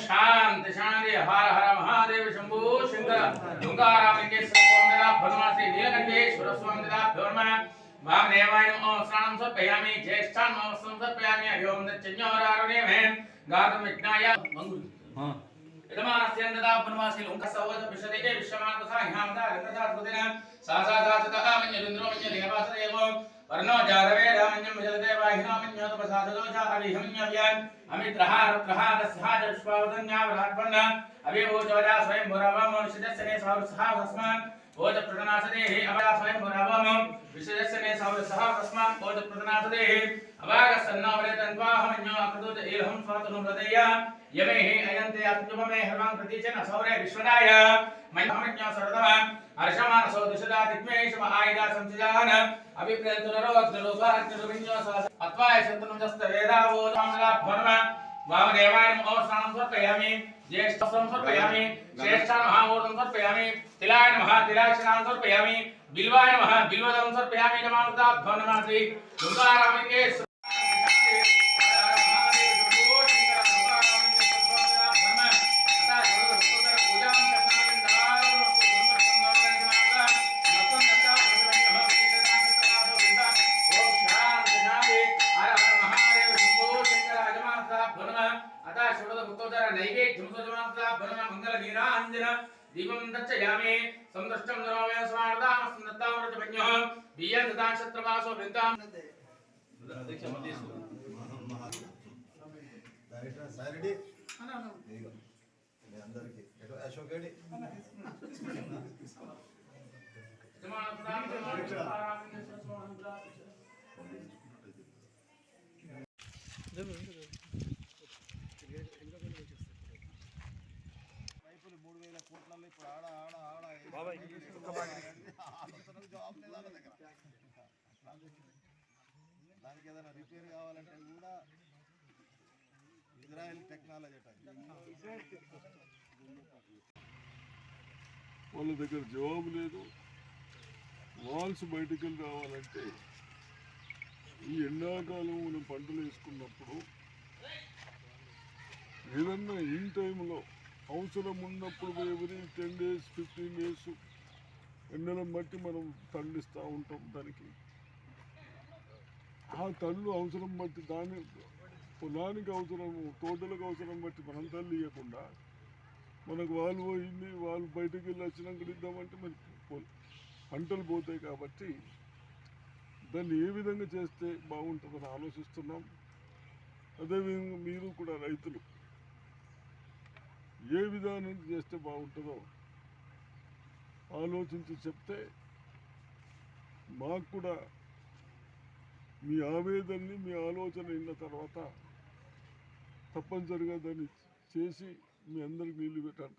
शांत शांति हर हर महादेव शंभु शंकर ओंकारालिंगेश्वर स्वामी दा भगवान श्री नीलकंठेश्वर स्वामी दा धर्म वामदेवाय नमः ओम स्नानं समर्पयामि ज्येष्ठान् मम समर्पयामि हरिओम दच्छन्योरारुणे भें गातुं विज्ञाय मंगुल हाँ। यदमानस्य नदा वनवासी लोक सवद विशदेके विश्वमात सा वर्णो जादवे हिनोमिन्योत प्रसादोजा अभिहम्यव्यान् अमित्रहारत्रहारस्याजस्वावदन्यावरात्पन्न अभिभूतोजा स्वयं भुरवमोषिदस्य ने स्वावसहा सस्मान् ओज प्रदनासदेः अवासवयं भुरावमं विशेषणे सह कस्मात् ओज प्रदनासदेः अवागसन्नावरेतन्वाहमन्यो अकृतोज एलहं स्वातनु हृदय। यमेहि अयन्ते अत्युपमे हर्वां प्रतीचन सौरे विश्वनाय। मन्यमज्ञो सरदवान् हर्षमानसो दिशदा दिग्मेशम आयदा संसिजान अभिप्रेतुररो अग्निरूपा अग्निरूपिण्यो सह अत्वाय शतनुजस्त वेदावो। तामला भर्मा వేదావో రామగా భర్మ వామదేవాయ నమో స్నానం సమర్పయామి జ్యేష్ఠ సమర్పయామి శ్రేష్ఠ మహామూర్తం సమర్పయామి తిలాయ నమః తిలాక్షణాం సమర్పయామి బిల్వాయ నమః బిల్వదం సమర్పయామి నమాంతా భవనమాసి దుర్గారామింగే దీపం దచ్చయామి సందృష్టం నరోమే స్వార్థామ సందత్తామృతమన్యః బియ్యం దదాక్షత్రవాసో వృందాం డైరెక్టర్ మీ అశోక్ రెడ్డి ఇప్పుడు ఆడ ఆడ ఆడ. ఆలోచనకు జవాబు లేదు వాళ్ళ దగ్గర. దానికి ఏదైనా రిపేర్ కావాలంటే కూడా ఇజ్రాయెల్ టెక్నాలజీ వాళ్ళ దగ్గర జవాబు లేదు. వాల్స్ బయటికి వెళ్ళి రావాలంటే ఈ ఎండాకాలం మనం పంటలు వేసుకున్నప్పుడు ఏదన్నా ఇన్ టైంలో అవసరం ఉన్నప్పుడు every ten days fifteen days ఎండలను బట్టి మనం తల్లిస్తూ ఉంటాం దానికి. ఆ తల్లు అవసరం బట్టి దాని పొలానికి అవసరం తోటలకు అవసరం బట్టి మనం తల్లి ఇవ్వకుండా మనకు వాళ్ళు పోయింది వాళ్ళు బయటకు వెళ్ళి వచ్చినాక ఇద్దామంటే మరి పంటలు పోతాయి కాబట్టి దాన్ని ఏ విధంగా చేస్తే బాగుంటుందని ఆలోచిస్తున్నాం. అదేవిధంగా మీరు కూడా రైతులు ఏ విధానం చేస్తే బాగుంటుందో ఆలోచించి చెప్తే మాకు కూడా మీ ఆవేదనని మీ ఆలోచన అయిన తర్వాత తప్పనిసరిగా దాన్ని చేసి మీ అందరికి నీళ్ళు పెట్టాలి.